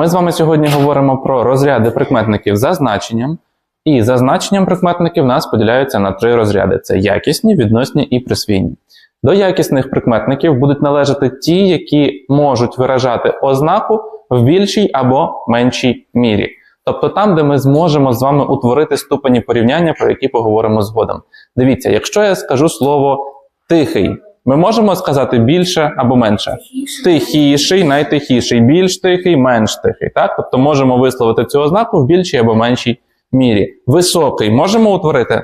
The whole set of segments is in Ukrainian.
Ми з вами сьогодні говоримо про розряди прикметників за значенням. І за значенням прикметники в нас поділяються на три розряди: це якісні, відносні і присвійні. До якісних прикметників будуть належати ті, які можуть виражати ознаку в більшій або меншій мірі. Тобто там, де ми зможемо з вами утворити ступені порівняння, про які поговоримо згодом. Дивіться, якщо я скажу слово тихий, ми можемо сказати більше або менше. Тихіший, найтихіший, більш тихий, менш тихий. Так? Тобто можемо висловити цю ознаку в більшій або меншій мірі. Високий можемо утворити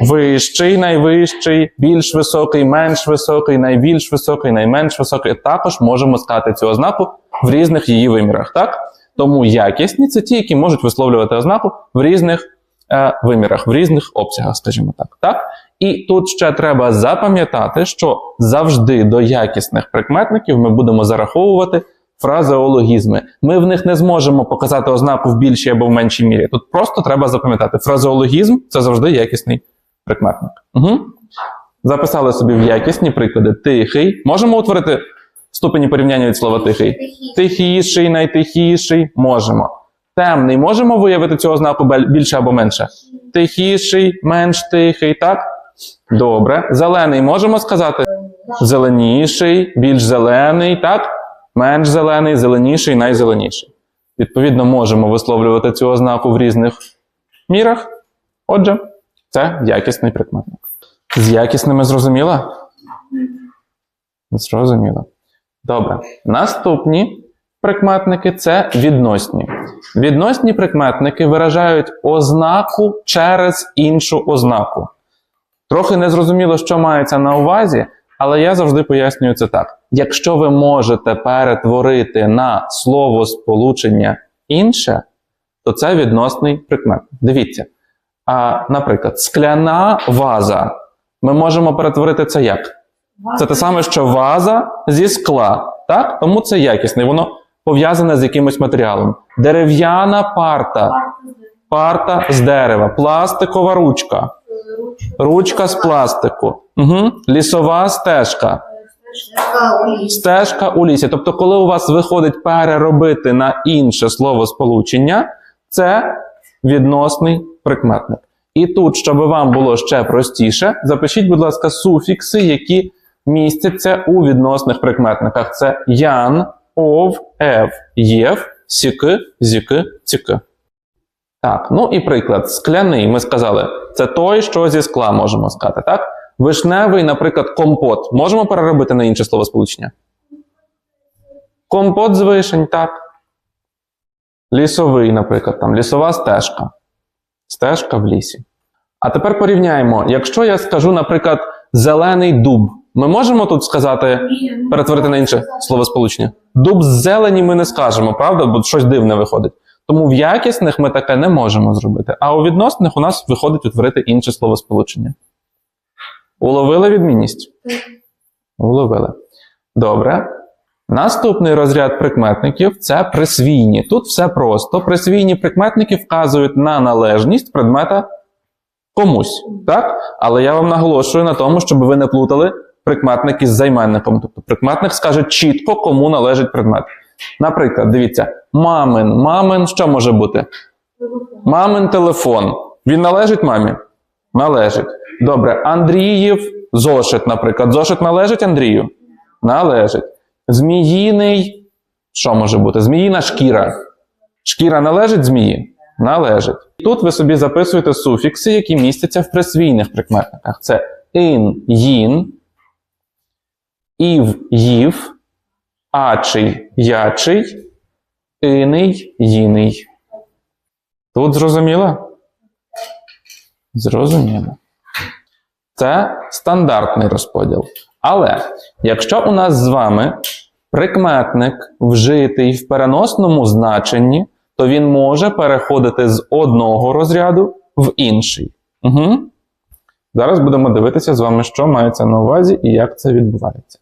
вищий, найвищий, більш високий, менш високий, найбільш високий, найменш високий. Також можемо сказати цю ознаку в різних її вимірах. Так? Тому якісні це ті, які можуть висловлювати ознаку в різних е, вимірах, в різних обсягах, скажімо так. так. І тут ще треба запам'ятати, що завжди до якісних прикметників ми будемо зараховувати фразеологізми. Ми в них не зможемо показати ознаку в більшій або в меншій мірі. Тут просто треба запам'ятати, фразеологізм це завжди якісний прикметник. Угу. Записали собі в якісні приклади. Тихий. Можемо утворити ступені порівняння від слова тихий. Тихіший, найтихіший можемо. Темний можемо виявити цю ознаку більше або менше? Тихіший, менш тихий, так? Добре. Зелений можемо сказати? Зеленіший, більш зелений, так? Менш зелений, зеленіший, найзеленіший. Відповідно, можемо висловлювати цю ознаку в різних мірах. Отже, це якісний прикметник. З якісними зрозуміло? Зрозуміло. Добре. Наступні прикметники це відносні. Відносні прикметники виражають ознаку через іншу ознаку. Трохи незрозуміло, що мається на увазі, але я завжди пояснюю це так. Якщо ви можете перетворити на слово сполучення інше, то це відносний прикметник. Дивіться. А, наприклад, скляна ваза. Ми можемо перетворити це як? Це те саме, що ваза зі скла. Так? Тому це якісне, воно пов'язане з якимось матеріалом. Дерев'яна парта, парта з дерева, пластикова ручка, ручка з пластику, угу. лісова стежка, стежка у лісі. Тобто, коли у вас виходить переробити на інше слово сполучення, це відносний прикметник. І тут, щоб вам було ще простіше, запишіть, будь ласка, суфікси, які містяться у відносних прикметниках. Це ян, ов, ев, єв, сіки, зіки, ціки. Так, ну і приклад. Скляний, ми сказали, це той, що зі скла можемо сказати, так? Вишневий, наприклад, компот. Можемо переробити на інше слово сполучення? Компот з вишень, так. Лісовий, наприклад, там лісова стежка. Стежка в лісі. А тепер порівняємо. Якщо я скажу, наприклад, зелений дуб, ми можемо тут сказати, перетворити на інше словосполучення? Дуб з зелені ми не скажемо, правда? Бо щось дивне виходить. Тому в якісних ми таке не можемо зробити. А у відносних у нас виходить утворити інше словосполучення. Уловили відмінність? Уловили. Добре. Наступний розряд прикметників це присвійні. Тут все просто. Присвійні прикметники вказують на належність предмета комусь. Так? Але я вам наголошую на тому, щоб ви не плутали прикметники з займенником. Тобто прикметник скаже чітко, кому належить предмет. Наприклад, дивіться, мамин. Мамин що може бути? Мамин телефон. Він належить мамі? Належить. Добре. Андріїв зошит, наприклад. Зошит належить Андрію? Належить. Зміїний. Що може бути? Зміїна шкіра. Шкіра належить змії? Належить. Тут ви собі записуєте суфікси, які містяться в присвійних прикметниках. Це ін, їн, ів, їв, ачий, ячий, іний, їний. Тут зрозуміло? Зрозуміло. Це стандартний розподіл. Але якщо у нас з вами прикметник вжитий в переносному значенні, то він може переходити з одного розряду в інший. Угу. Зараз будемо дивитися з вами, що мається на увазі і як це відбувається.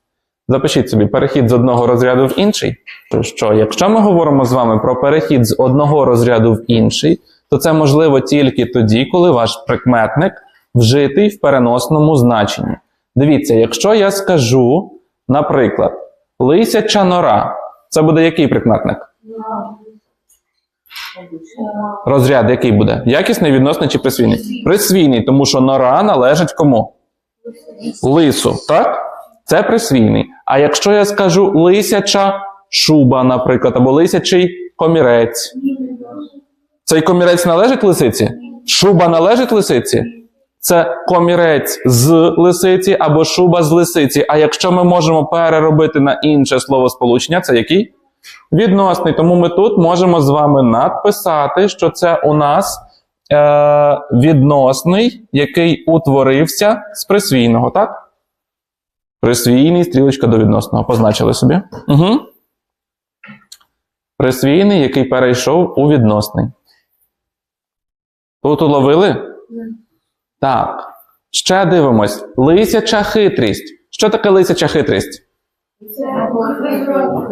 Запишіть собі перехід з одного розряду в інший. То що, якщо ми говоримо з вами про перехід з одного розряду в інший, то це можливо тільки тоді, коли ваш прикметник вжитий в переносному значенні. Дивіться, якщо я скажу, наприклад, лисяча нора, це буде який прикметник? Розряд який буде? Якісний, відносний чи присвійний? Присвійний, тому що нора належить кому? Лису, так? Це присвійний. А якщо я скажу лисяча шуба, наприклад, або лисячий комірець, цей комірець належить лисиці? Шуба належить лисиці? Це комірець з лисиці або шуба з лисиці. А якщо ми можемо переробити на інше словосполучення, це який? Відносний. Тому ми тут можемо з вами надписати, що це у нас е, відносний, який утворився з присвійного, так? Присвійний, стрілочка до відносного. Позначили собі. Угу. Присвійний, який перейшов у відносний. Тут уловили? Так. Ще дивимось. Лисяча хитрість. Що таке лисяча хитрість?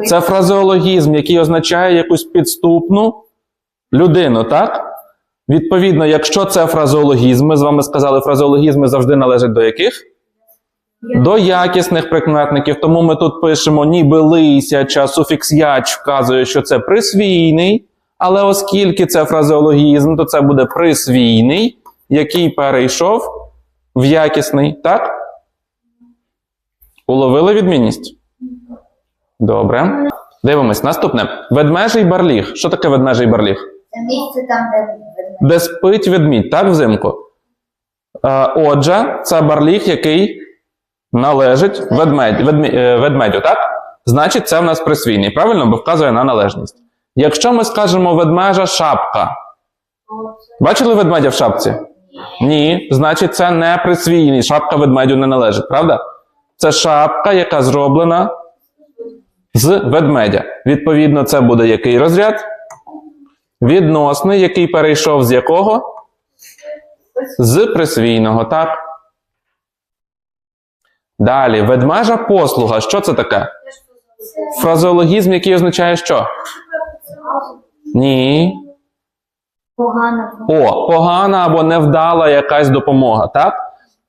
Це фразеологізм, який означає якусь підступну людину, так? Відповідно, якщо це фразеологізм, ми з вами сказали, фразеологізми завжди належать до яких? До якісних прикметників. Тому ми тут пишемо ніби лисяча, суфікс яч вказує, що це присвійний. Але оскільки це фразеологізм, то це буде присвійний, який перейшов в якісний, так? Уловили відмінність? Добре. Дивимось. Наступне. Ведмежий барліг. Що таке ведмежий барліг? Це місце там, де. Де спить ведмідь, так, взимку? Е, отже, це барліг, який належить ведмедь, ведмі- е, ведмедю, так? Значить, це в нас присвійний, правильно? Бо вказує на належність. Якщо ми скажемо ведмежа шапка. Бачили ведмедя в шапці? Ні. Значить, це не присвійний. Шапка ведмедю не належить, правда? Це шапка, яка зроблена з ведмедя. Відповідно, це буде який розряд? Відносний, який перейшов з якого? З присвійного, так? Далі, ведмежа послуга. Що це таке? Фразеологізм, який означає що? Ні. Погано. О, погана або невдала якась допомога, так?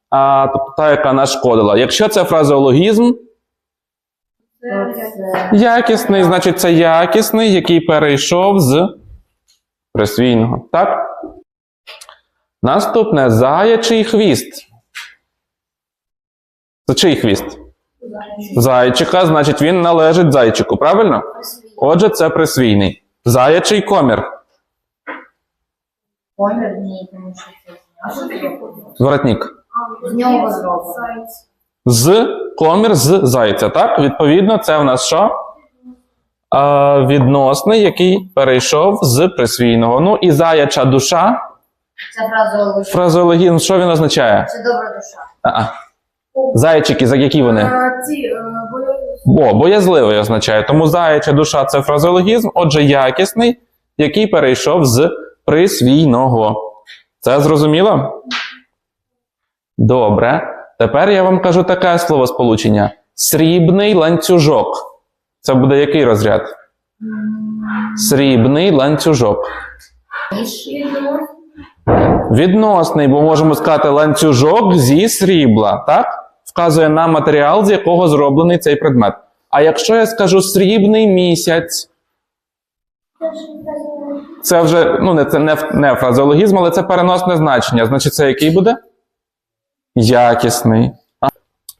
А, тобто та, яка нашкодила. Якщо це фразеологізм, якісний, значить це якісний, який перейшов з присвійного. Так? Наступне заячий хвіст. Це чий хвіст? Зайчика, значить він належить зайчику, правильно? Отже, це присвійний. Заячий комір. помір ні, тому що це а що таке? Воротник. З нього зроблено. З комір з зайця. Так? Відповідно, це в нас що? Е, відносний, який перейшов з присвійного. Ну і заяча душа. Це фразеологія. Фразеологізм, що він означає? Це добра душа. А-а. Зайчики, за які вони? Е, Ці е, бо боязливий означає. Тому заяча душа це фразеологізм, отже, якісний, який перейшов з присвійного. Це зрозуміло? Добре. Тепер я вам кажу таке словосполучення: срібний ланцюжок. Це буде який розряд? Срібний ланцюжок. Відносний, бо можемо сказати ланцюжок зі срібла, так? Вказує на матеріал, з якого зроблений цей предмет. А якщо я скажу срібний місяць, це вже ну, не, це не, не фразеологізм, але це переносне значення. Значить, це який буде? Якісний. А,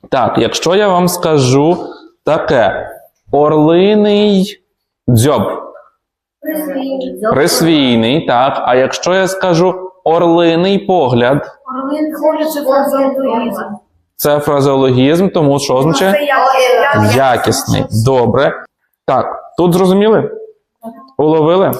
Так, якщо я вам скажу таке: орлиний дзьоб. Присвійний, так. А якщо я скажу орлиний погляд, Орлин ходить це фразеологізм. Це фразеологізм, тому що означає якісний. Добре. Так, тут зрозуміли? Уловили?